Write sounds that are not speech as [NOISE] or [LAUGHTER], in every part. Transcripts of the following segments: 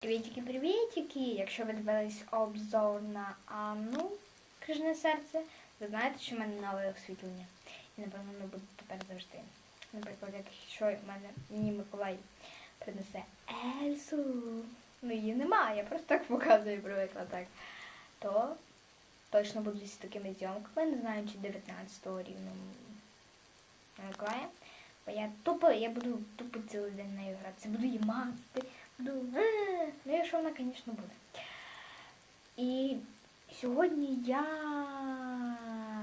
Привітики, привітики! Якщо ви дивились обзор на Анну Крижне серце, ви знаєте, що в мене нове освітлення. І напевно воно буде тепер завжди. Наприклад, якщо в мене мені Миколай принесе Ельсу, ну її немає, я просто так показую, привикла так, то точно буду з такими зйомками, не знаю, чи 19-го рівно Миколая. Бо я тупо, я буду тупо цілий день нею гратися, буду її мазати. Ну, якщо вона, звісно, буде. І сьогодні я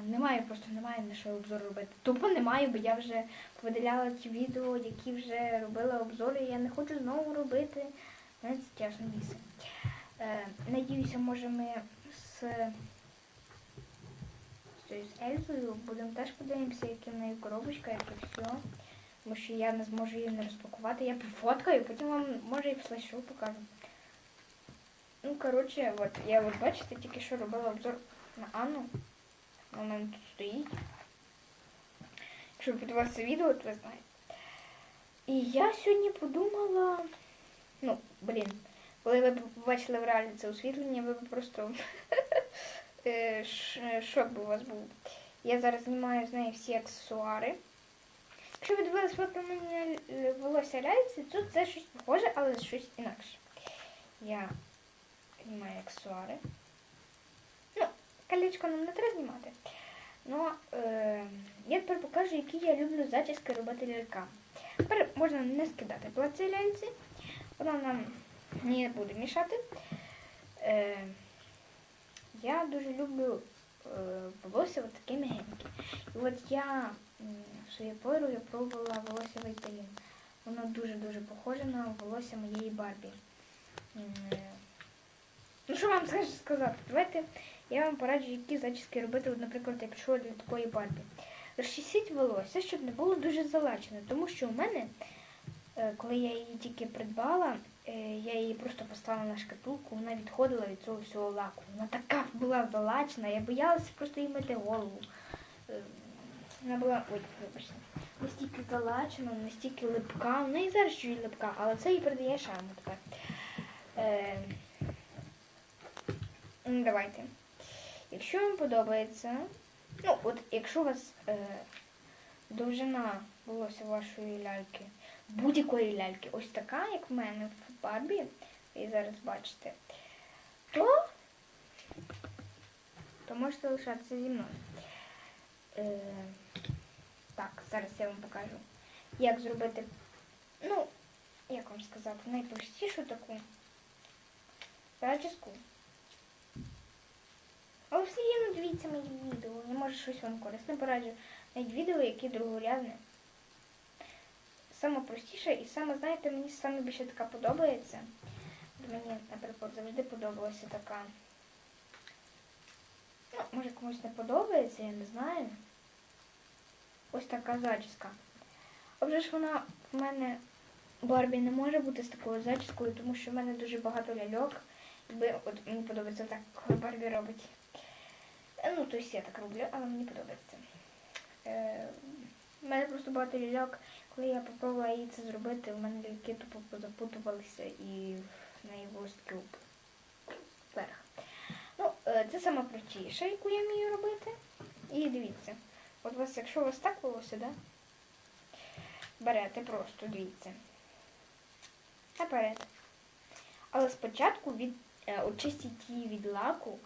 не маю, просто не маю на що обзор робити. Тупо не маю, бо я вже видаляла ті відео, які вже робила обзори, і я не хочу знову робити. Мене це тяжко місце. Надіюся, може ми з, з Ельзою будемо теж подивимося, яка в неї коробочка, як і все. Тому що я не зможу її не розпакувати. Я пофоткаю, потім вам може і слайд-шоу покажу. Ну, коротше, от, я от бачите, тільки що робила обзор на Анну. Вона тут стоїть. Якщо ви подивилися відео, то ви знаєте. І я сьогодні подумала. Ну, блін, коли ви побачили в реалі це освітлення, ви б просто [LAUGHS] е, шок би у вас був. Я зараз знімаю з неї всі аксесуари. Якщо ви дивились фото мене е, волосся ляльці, то це щось похоже, але щось інакше. Я знімаю аксесуари. Ну, колечко нам не треба знімати. Ну, е, я тепер покажу, які я люблю зачіски робити лялькам. Тепер можна не скидати плаці ляльці. Вона нам не буде мішати. Е, я дуже люблю е, волосся от таке мягеньке. І от я пору я пробувала волосся Вейталін. Воно дуже-дуже похоже на волосся моєї Барбі. Е, Ну, що вам сказати? Давайте я вам пораджу, які зачіски робити, наприклад, якщо для такої Барбі. Розчісіть волосся, щоб не було дуже залачено. Тому що у мене, е, коли я її тільки придбала, е, я її просто поставила на шкатулку, вона відходила від цього всього лаку. Вона така була залачена, я боялася просто їй мити голову. Вона була, ой, вибачте, настільки залачена, настільки липка. Вона і зараз чуть липка, але це їй придає шарму тепер. Е, ну, давайте. Якщо вам подобається, ну, от якщо у вас е, довжина волосся вашої ляльки, будь-якої ляльки, ось така, як в мене в Барбі, ви зараз бачите, то, то можете лишатися зі мною. Е, так, зараз я вам покажу, як зробити, ну, як вам сказати, найпростішу таку зачіску. Але все рівно дивіться мої відео. Я може щось вам корисне пораджу. Навіть відео, які другорядне. Саме простіше і саме, знаєте, мені саме більше така подобається. Мені, наприклад, завжди подобалася така. Ну, може комусь не подобається, я не знаю. Ось така зачіска. А вже ж вона в мене Барбі не може бути з такою зачіскою, тому що в мене дуже багато ляльок. Якби от мені подобається так, коли Барбі робить. Е, Ну, то есть я так роблю, але мені подобається. Е, у мене просто багато ляльок. Коли я попробувала їй це зробити, у мене ляльки тупо позапутувалися і в неї волоски вверх. Ну, е, це саме простіше, яку я вмію робити. І дивіться, от вас, якщо у вас так волосся, да? берете просто, дивіться. Наперед. Але спочатку від, е, очистіть її від лаку,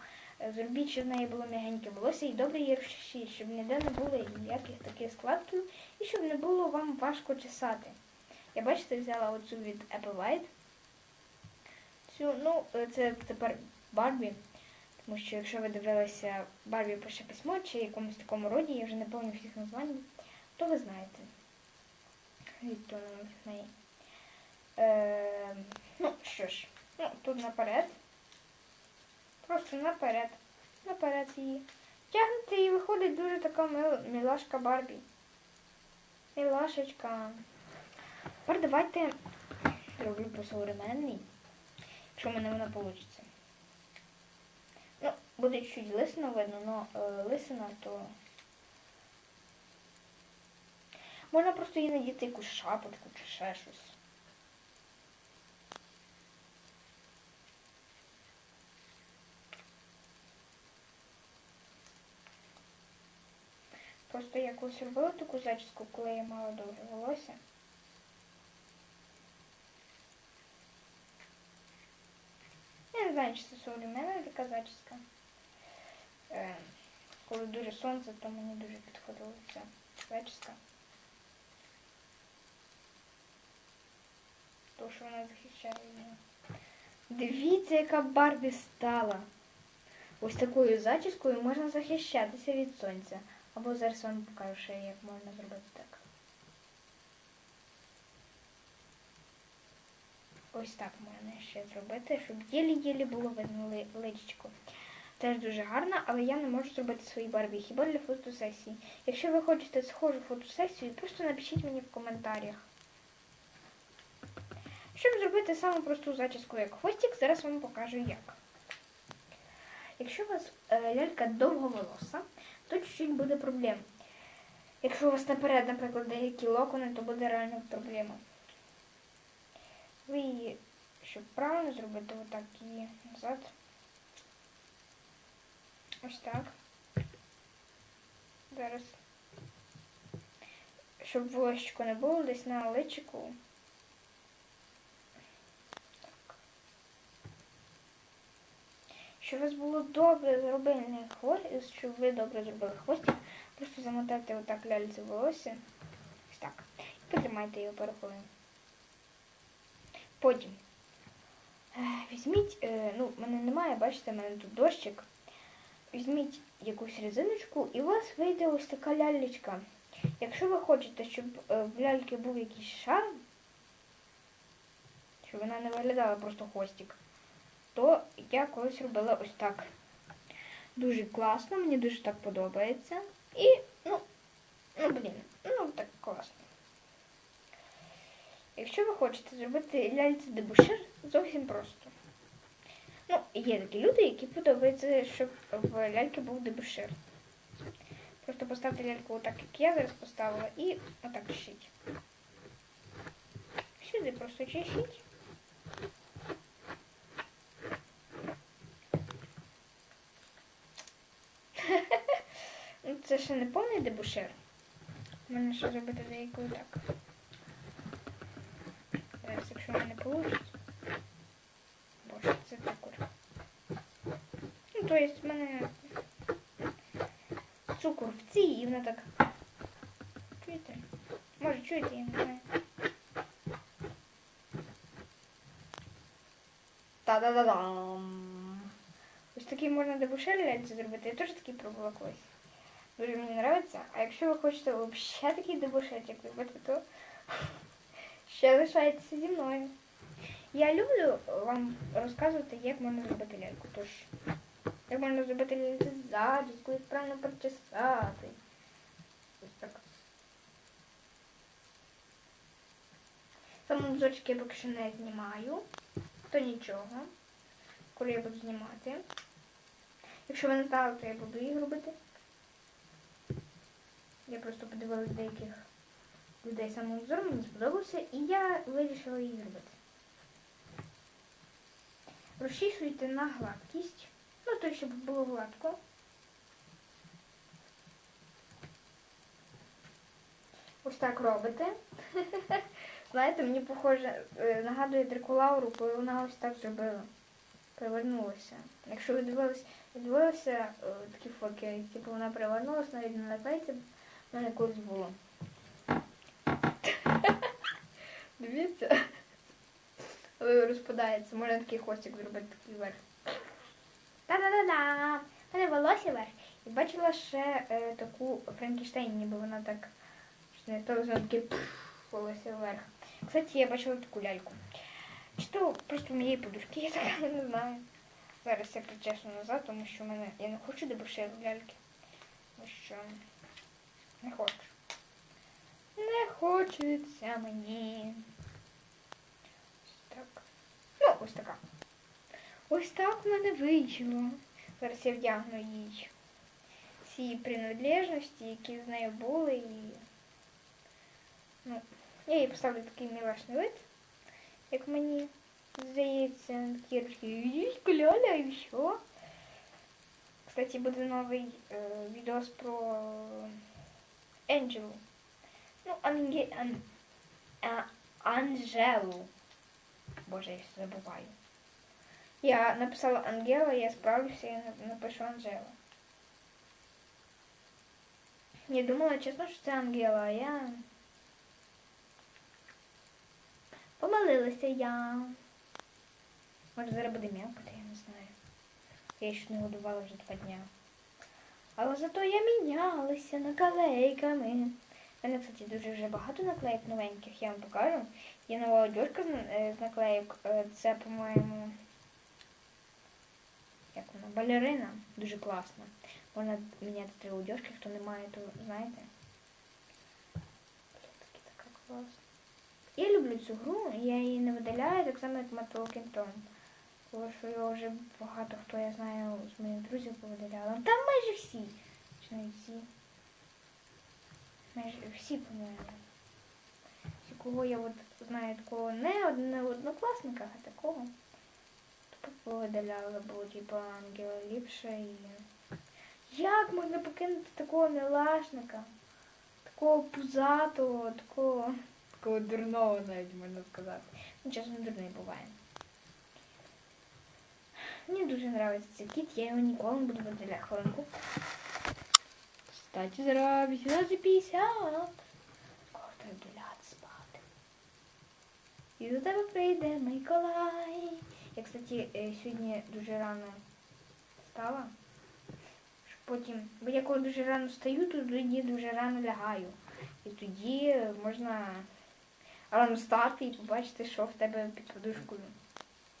зробіть, щоб в неї було м'ягеньке волосся і добре її розчешіть, щоб ніде не було ніяких таких складків і щоб не було вам важко чесати. Я бачите, взяла оцю від Apple White. Цю, ну, е, це тепер Барбі. Тому що якщо ви дивилися Барбі пише письмо чи якомусь такому роді, я вже не пам'ятаю всіх названь, то ви знаєте. Від неї. Е, ну, що ж, ну, тут наперед. Просто наперед. Наперед її. Тягнути і виходить дуже така мил- мілашка Барбі. Мілашечка. Тепер давайте зроблю по-современній, якщо в мене вона вийде. Буде чуть лисина видно, але лисина то... Можна просто їй надіти якусь шапочку чи ще щось. Просто я колись робила таку зачіску, коли я мала довге волосся. Я не знаю, чи це современна така зачіска. Е, коли дуже сонце, то мені дуже підходила ця зачіска. Тому що вона захищає її. Дивіться, яка Барбі стала. Ось такою зачіскою можна захищатися від сонця. Або зараз вам покажу, ще, як можна зробити так. Ось так можна ще зробити, щоб єлі-єлі було видно ли- личечко. Теж дуже гарно, але я не можу зробити свої барбі хіба для фотосесії. Якщо ви хочете схожу фотосесію, просто напишіть мені в коментарях. Щоб зробити саму просту зачіску, як хвостик, зараз вам покажу як. Якщо у вас е, лялька довговолоса, то чуть-чуть буде проблем. Якщо у вас наперед, наприклад, деякі локони, то буде реально проблема. Ви її, щоб правильно зробити, отак її назад. Ось так. Зараз. Щоб волосечко не було десь на личику. Щоб у вас було добре зроблений хвост, щоб ви добре зробили хвостик, просто замотайте отак ляльці волосся. Ось так. І потримайте його пару хвилин. Потім. е, Візьміть, е, ну, в мене немає, бачите, в мене тут дощик. Візьміть якусь резиночку і у вас вийде ось така лялечка. Якщо ви хочете, щоб е, в ляльки був якийсь шарм, щоб вона не виглядала просто хвостик, то я колись робила ось так. Дуже класно, мені дуже так подобається. І, ну, ну блін, ну так класно. Якщо ви хочете зробити ляльці дебушир, зовсім просто. Ну, є такі люди, які подобається, щоб в ляльки був дебушир. Просто поставте ляльку отак, як я зараз поставила, і отак шить. Сюди просто чешіть. [LAUGHS] Ну, це ще не повний дебушир. У мене ще зробити деяку так. Зараз, якщо в мене вийде. Боже, це цукор. То есть в мене цукор в цій і вона так. Чуєте? Може чуєте, я не знаю. Та-да-да-дам! Ось такий можна дебушир ляльці зробити. Я теж такий пробувала колись. Дуже мені подобається. А якщо ви хочете взагалі такий дебуширчик зробити, то ще лишайтеся зі мною. Я люблю вам розказувати, як можна зробити ляльку. Тож, як можна зробити зачіску, як правильно причесати. Ось так. Саму зочки я поки що не знімаю, то нічого. Коли я буду знімати. Якщо ви не знали, то я буду їх робити. Я просто подивилась деяких людей самообзор, мені сподобався, і я вирішила їх зробити. Розчісуйте на гладкість. Ну, то, щоб було гладко. Ось так робите. [LAUGHS] Знаєте, мені похоже, е, нагадує Дракулауру, коли вона ось так зробила. Перевернулася. Якщо ви дивились, ви дивилися е, такі фотки, типу вона перевернулася, навіть не наклейці, в мене колись було. [LAUGHS] Дивіться. Розпадається. Можна такий хвостик зробити такий верх. Та-да-да-да! Мене волосся верх. І бачила ще е, таку Франкенштейн, ніби вона так. Не то таке волосся вверх. Кстати, я бачила таку ляльку. Чи то просто в моєї подушки, я така не знаю. Зараз я причесну назад, тому що в мене. Я не хочу дебошир ляльки. Тому що не хочу. Не хочеться мені. Ось так. Ну, ось така. Ось так в мене вийшло. Зараз я вдягну їй всі принадлежності, які з нею були. І... Ну, я їй поставлю такий мілашний вид, як мені здається, такі ручки ляля і все. Кстати, буде новий е, відос про Енджелу. Ну, Анге... Ан... А... Анжелу. Боже, я все забуваю. Я написала Ангела, я справлюся і напишу Анжела. Я думала, чесно, що це Ангела, а я. Помилилася я. Може зараз буде м'якати, я не знаю. Я ще не годувала вже два дня. Але зато я мінялася наклейками. У мене, кстати, дуже вже багато наклеїк новеньких, я вам покажу. Є нова одежка з, е, з наклеїк. Е, Це, по-моєму, балерина. Дуже класна. Можна міняти три одежки, хто не має, то знаєте. Така класна. Я люблю цю гру, я її не видаляю, так само як Kingdom. Тому що його вже багато хто я знаю з моїх друзів повидаляла. Там майже всі. Чи навіть всі. Майже всі, по-моєму. Кого я от знаю такого не однокласника, а такого. То повидаляла, бо типу Ангела ліпше і. Як можна покинути такого милашника? Такого пузатого, такого. Такого дурного навіть можна сказати. Ну, чесно, дурний буває. Мені дуже подобається цей кіт, я його ніколи не буду виділяти хвилинку. Кстати, зараз 18.50. Кого треба виділяти спати? І до тебе прийде Миколай. Я, кстати, е, сьогодні дуже рано встала. Потім, бо я коли дуже рано встаю, то тоді дуже рано лягаю. І тоді можна рано встати і побачити, що в тебе під подушкою.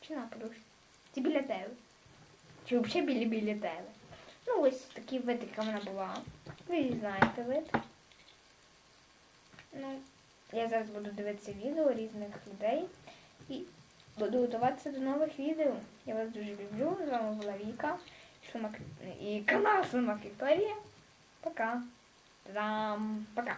Чи на подушці. Чи біля тебе. Чи взагалі біля біля тебе. Ну, ось такий вид, яка вона була. Ви знаєте вид. Ну, я зараз буду дивитися відео різних людей і буду готуватися до нових відео. Я вас дуже люблю. З вами була Віка Слимак... і канал Слимак Вікторія. Пока. Та-дам! Пока.